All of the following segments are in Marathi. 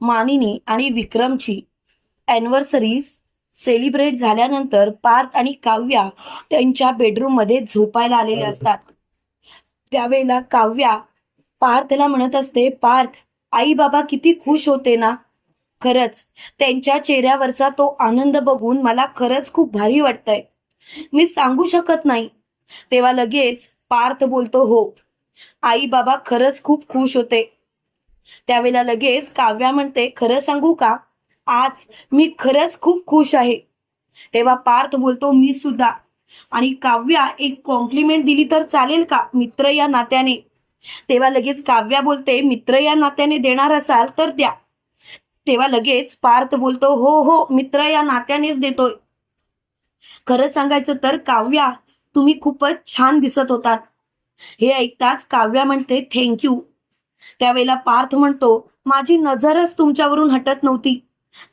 मानिनी आणि विक्रमची अॅनिव्हर्सरी सेलिब्रेट झाल्यानंतर पार्थ आणि काव्या त्यांच्या बेडरूममध्ये झोपायला आलेले असतात. त्यावेळेला काव्या पार्थला म्हणत असते पार्थ आई बाबा किती खुश होते ना. खरंच त्यांच्या चेहऱ्यावरचा तो आनंद बघून मला खरंच खूप भारी वाटतंय. मी सांगू शकत नाही. तेव्हा लगेच पार्थ बोलतो हो आई बाबा खरंच खूप खुश होते. त्यावेळेला लगेच काव्या म्हणते खरं सांगू का? आज मी खरंच खूप खुश आहे. तेव्हा पार्थ बोलतो मी सुद्धा. आणि काव्या एक कॉम्प्लिमेंट दिली तर चालेल का? मित्र या नात्याने. तेव्हा लगेच काव्या बोलते मित्र या नात्याने देणार असाल तर द्या. तेव्हा लगेच पार्थ बोलतो हो हो मित्र या नात्यानेच देतोय. खरंच सांगायचं तर काव्या तुम्ही खूपच छान दिसत होतात. हे ऐकताच काव्या म्हणते थँक्यू. त्यावेळेला पार्थ म्हणतो माझी नजरच तुमच्यावरून हटत नव्हती.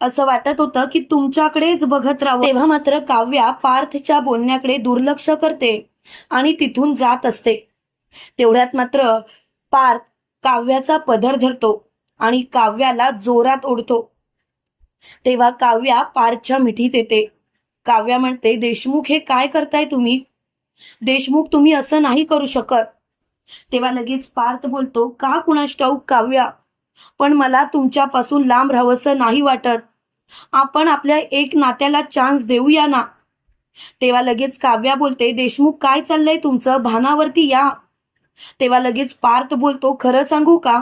असं वाटत होतं की तुमच्याकडेच बघत राहू तेव्हा मात्र काव्या पार्थच्या बोलण्याकडे दुर्लक्ष करते आणि तिथून जात असते. तेवढ्यात मात्र पार्थ काव्याचा पदर धरतो आणि काव्याला जोरात ओढतो. तेव्हा काव्या पार्थच्या मिठीत येते. काव्या म्हणते देशमुख हे काय करताय तुम्ही? देशमुख तुम्ही असं नाही करू शकत. तेव्हा लगेच पार्थ बोलतो का कुणास ठाऊक काव्या? पण मला तुमच्यापासून लांब राहावंसं नाही वाटत. आपण आपल्या एक नात्याला चान्स देऊया ना? तेव्हा लगेच काव्या बोलते देशमुख काय चाललंय तुमचं? भानावरती या. तेव्हा लगेच पार्थ बोलतो खरं सांगू का?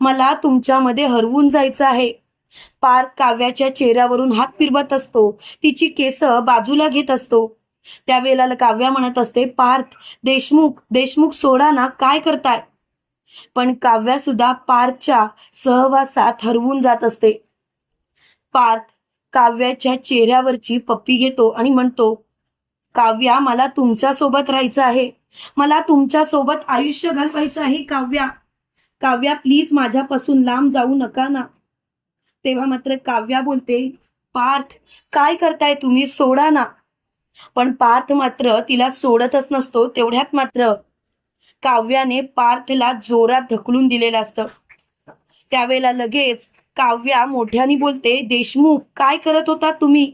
मला तुमच्यामध्ये हरवून जायचं आहे. पार्थ काव्याच्या चेहऱ्यावरून हात फिरवत असतो. तिची केस बाजूला घेत असतो. त्यावेळेला काव्या म्हणत असते पार्थ देशमुख देशमुख सोडा ना काय करताय? पण काव्या सुद्धा पार्थच्या सहवासात हरवून जात असते. पार्थ काव्याच्या चेहऱ्यावरची पप्पी घेतो आणि म्हणतो काव्या मला तुमच्यासोबत राहायचं आहे. मला तुमच्यासोबत आयुष्य घालवायचं आहे काव्या. काव्या प्लीज माझ्यापासून लांब जाऊ नका ना. तेव्हा मात्र काव्या बोलते पार्थ काय करताय तुम्ही? सोडा ना. पण पार्थ मात्र तिला सोडतच नसतो तेवढ्यात मात्र काव्याने पार्थला जोरात ढकलून दिलेलं असतं. त्यावेळेला लगेच काव्या मोठ्याने बोलते देशमुख काय करत होता तुम्ही?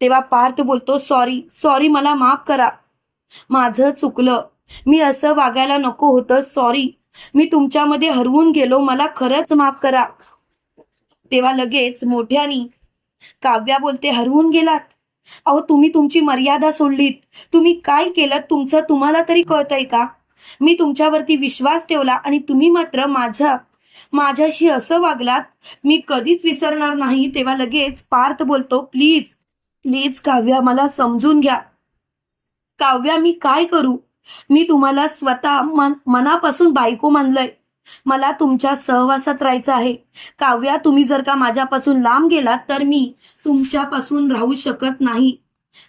तेव्हा पार्थ बोलतो सॉरी सॉरी मला माफ करा. माझं चुकलं. मी असं वागायला नको होतं सॉरी. मी तुमच्यामध्ये हरवून गेलो मला खरंच माफ करा. तेव्हा लगेच मोठ्यानी काव्या बोलते हरवून गेलात? अहो तुम्ही तुमची मर्यादा सोडलीत. तुम्ही काय केलं तुमचं तुम्हाला तरी कळतंय का? मी तुमच्यावरती विश्वास ठेवला आणि तुम्ही मात्र माझ्या माझ्याशी असं वागलात मी कधीच विसरणार नाही तेव्हा लगेच पार्थ बोलतो प्लीज प्लीज काव्या मला समजून घ्या. काव्या मी काय करू? मी तुम्हाला स्वतः मन मनापासून बायको मानलंय. मला तुमच्या सहवासात राहायचं आहे. काव्या तुम्ही जर का माझ्यापासून लांब गेलात तर मी तुमच्यापासून राहू शकत नाही.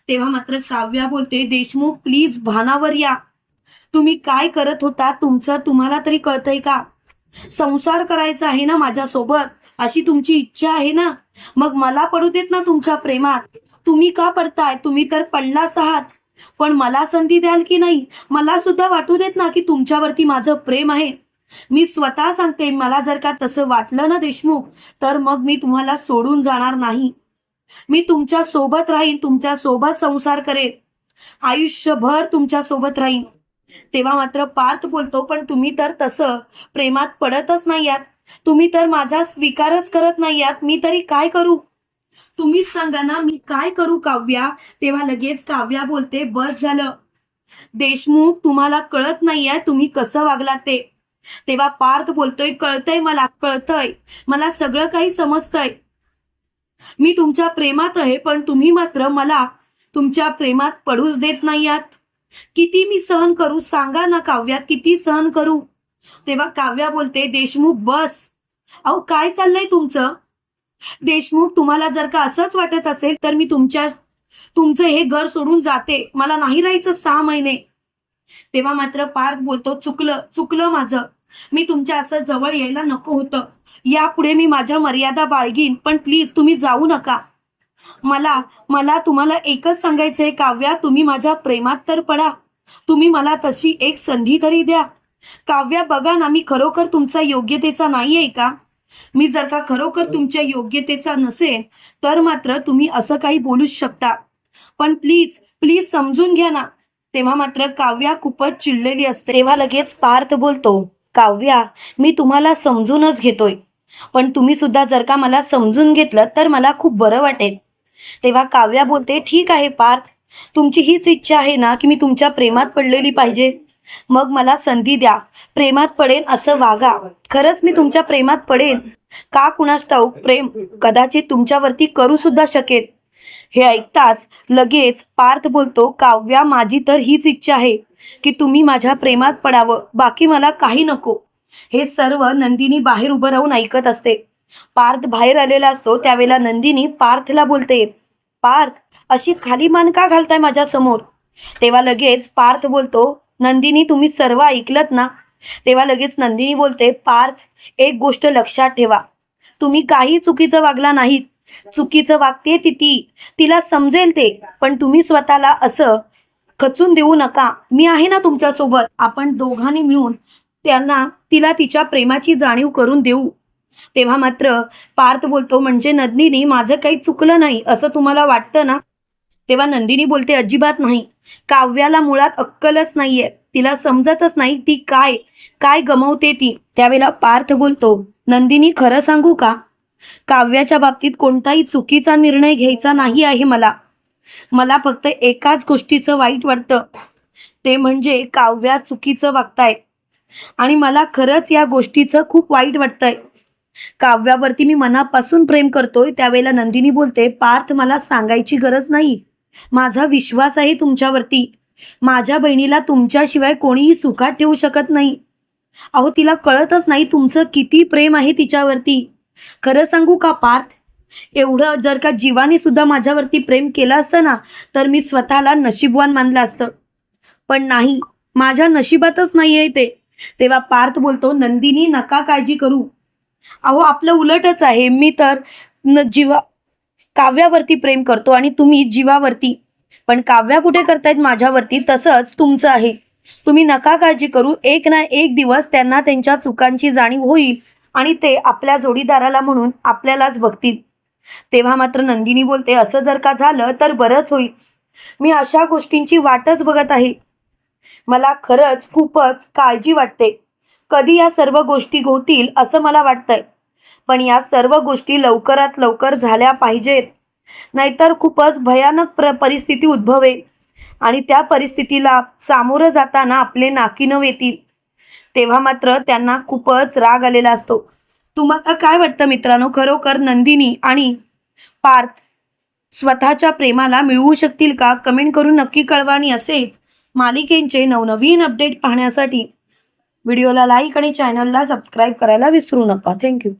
तेव्हा मात्र काव्या बोलते देशमुख प्लीज भानावर या. तुम्ही काय करत होता तुमचं तुम्हाला तरी कळतंय का? संसार करायचा आहे ना माझ्यासोबत? अशी तुमची इच्छा आहे ना? मग मला पडू देत ना तुमच्या प्रेमात? तुम्ही का पडताय? तुम्ही तर पडलाच आहात. पण मला संधी द्याल की नाही? मला सुद्धा वाटू देत ना की तुमच्यावरती माझं प्रेम आहे. मी स्वतः सांगते मला जर का तसं वाटलं ना देशमुख तर मग मी तुम्हाला सोडून जाणार नाही. मी तुमच्यासोबत राहीन तुमच्यासोबत संसार करेन. आयुष्यभर तुमच्यासोबत राहीन. तेव्हा मात्र पार्थ बोलतो पण तुम्ही तर तसं प्रेमात पडतच नाही आहात. तुम्ही तर माझा स्वीकारच करत नाही आहात. मी तरी काय करू? तुम्हीच सांगा ना मी काय करू काव्या? तेव्हा लगेच काव्या बोलते बस झालं. देशमुख तुम्हाला कळत नाहीये तुम्ही कसं वागला ते. तेव्हा पार्थ बोलतोय कळतंय मला कळतंय. मला सगळं काही समजतंय. मी तुमच्या प्रेमात आहे पण तुम्ही मात्र मला तुमच्या प्रेमात पडूच देत नाही आहात. किती मी सहन करू सांगा ना काव्या किती सहन करू? तेव्हा काव्या बोलते देशमुख बस. अहो काय चाललंय तुमचं? देशमुख तुम्हाला जर का असंच वाटत असेल तर मी तुमच्या तुमचं हे घर सोडून जाते. मला नाही राहायचं सहा महिने. तेव्हा मात्र पार्थ बोलतो चुकलं चुकलं माझं. मी तुमच्या असं जवळ यायला नको होतं. यापुढे मी माझ्या मर्यादा बाळगीन पण प्लीज तुम्ही जाऊ नका. मला मला तुम्हाला एकच सांगायचंय काव्या तुम्ही माझ्या प्रेमात तर पडा. तुम्ही मला तशी एक संधी तरी द्या. काव्या बघा ना मी खरोखर तुमचा योग्यतेचा नाही आहे का? मी जर का खरोखर तुमच्या योग्यतेचा नसेल तर मात्र तुम्ही असं काही बोलूच शकता. पण प्लीज प्लीज समजून घ्या ना. तेव्हा मात्र काव्या खूपच चिडलेली असते. तेव्हा लगेच पार्थ बोलतो काव्या मी तुम्हाला समजूनच घेतोय. पण तुम्ही सुद्धा जर का मला समजून घेतलं तर मला खूप बरं वाटेल. तेव्हा काव्या बोलते ठीक आहे पार्थ तुमची हीच इच्छा आहे ना की मी तुमच्या प्रेमात पडलेली पाहिजे? मग मला संधी द्या. प्रेमात पडेन असं वागा. खरंच मी तुमच्या प्रेमात पडेन? का कुणास ठाऊक? प्रेम कदाचित तुमच्यावरती करू सुद्धा शकेल. हे ऐकताच लगेच पार्थ बोलतो काव्या माझी तर हीच इच्छा आहे की तुम्ही माझ्या प्रेमात पडावं. बाकी मला काही नको. हे सर्व नंदिनी बाहेर उभं राहून ऐकत असते. पार्थ बाहेर आलेला असतो त्यावेळेला नंदिनी पार्थला बोलते पार्थ अशी खाली मान का घालताय माझ्यासमोर तेव्हा लगेच पार्थ बोलतो नंदिनी तुम्ही सर्व ऐकलत ना? तेव्हा लगेच नंदिनी बोलते पार्थ एक गोष्ट लक्षात ठेवा. तुम्ही काही चुकीचं वागला नाहीत. चुकीचं वागते ती ती. तिला समजेल ते पण तुम्ही स्वतःला असं खचून देऊ नका. मी आहे ना तुमच्यासोबत आपण दोघांनी मिळून त्यांना तिला तिच्या प्रेमाची जाणीव करून देऊ. तेव्हा मात्र पार्थ बोलतो म्हणजे नंदिनी माझं काही चुकलं नाही असं तुम्हाला वाटतं ना? तेव्हा नंदिनी बोलते अजिबात नाही. काव्याला मुळात अक्कलच नाहीये. तिला समजतच नाही ती काय काय गमवते ती. त्यावेळेला पार्थ बोलतो नंदिनी खरं सांगू का? काव्याच्या बाबतीत कोणताही चुकीचा निर्णय घ्यायचा नाही आहे मला. मला फक्त एकाच गोष्टीचं वाईट वाटतं. ते म्हणजे काव्या चुकीचं वागताय. आणि मला खरंच या गोष्टीचं खूप वाईट वाटतंय. काव्यावरती मी मनापासून प्रेम करतोय त्यावेळेला नंदिनी बोलते पार्थ मला सांगायची गरज नाही. माझा विश्वास आहे तुमच्यावरती. माझ्या बहिणीला तुमच्याशिवाय कोणीही सुखात ठेवू शकत नाही. अहो तिला कळतच नाही तुमचं किती प्रेम आहे तिच्यावरती. खरं सांगू का पार्थ? एवढं जर का जीवाने सुद्धा माझ्यावरती प्रेम केलं असतं ना तर मी स्वतःला नशीबवान मानलं असतं. पण नाही माझ्या नशिबातच नाही आहे ते. तेव्हा पार्थ बोलतो नंदिनी नका काळजी करू. अहो आपलं उलटच आहे. मी तर न जीवा काव्यावरती प्रेम करतो आणि तुम्ही जीवावरती. पण काव्या कुठे करतायत माझ्यावरती? तसंच तुमचं आहे. तुम्ही नका काळजी करू. एक ना एक दिवस त्यांना त्यांच्या चुकांची जाणीव होईल. आणि ते आपल्या जोडीदाराला म्हणून आपल्यालाच बघतील. तेव्हा मात्र नंदिनी बोलते असं जर का झालं तर बरंच होईल. मी अशा गोष्टींची वाटच बघत आहे. मला खरंच खूपच काळजी वाटते. कधी या सर्व गोष्टी होतील असं मला वाटतंय. पण या सर्व गोष्टी लवकरात लवकर झाल्या पाहिजेत. नाहीतर खूपच भयानक प्र परिस्थिती उद्भवेल आणि त्या परिस्थितीला सामोरं जाताना आपले नाकीनव येतील तेव्हा मात्र त्यांना खूपच राग आलेला असतो. तुम्हाला काय वाटतं मित्रांनो? खरोखर नंदिनी आणि पार्थ स्वतःच्या प्रेमाला मिळवू शकतील का? कमेंट करून नक्की कळवा आणि असेच मालिकेंचे नवनवीन अपडेट पाहण्यासाठी व्हिडिओला लाईक आणि चॅनलला सबस्क्राईब करायला विसरू नका. थँक्यू.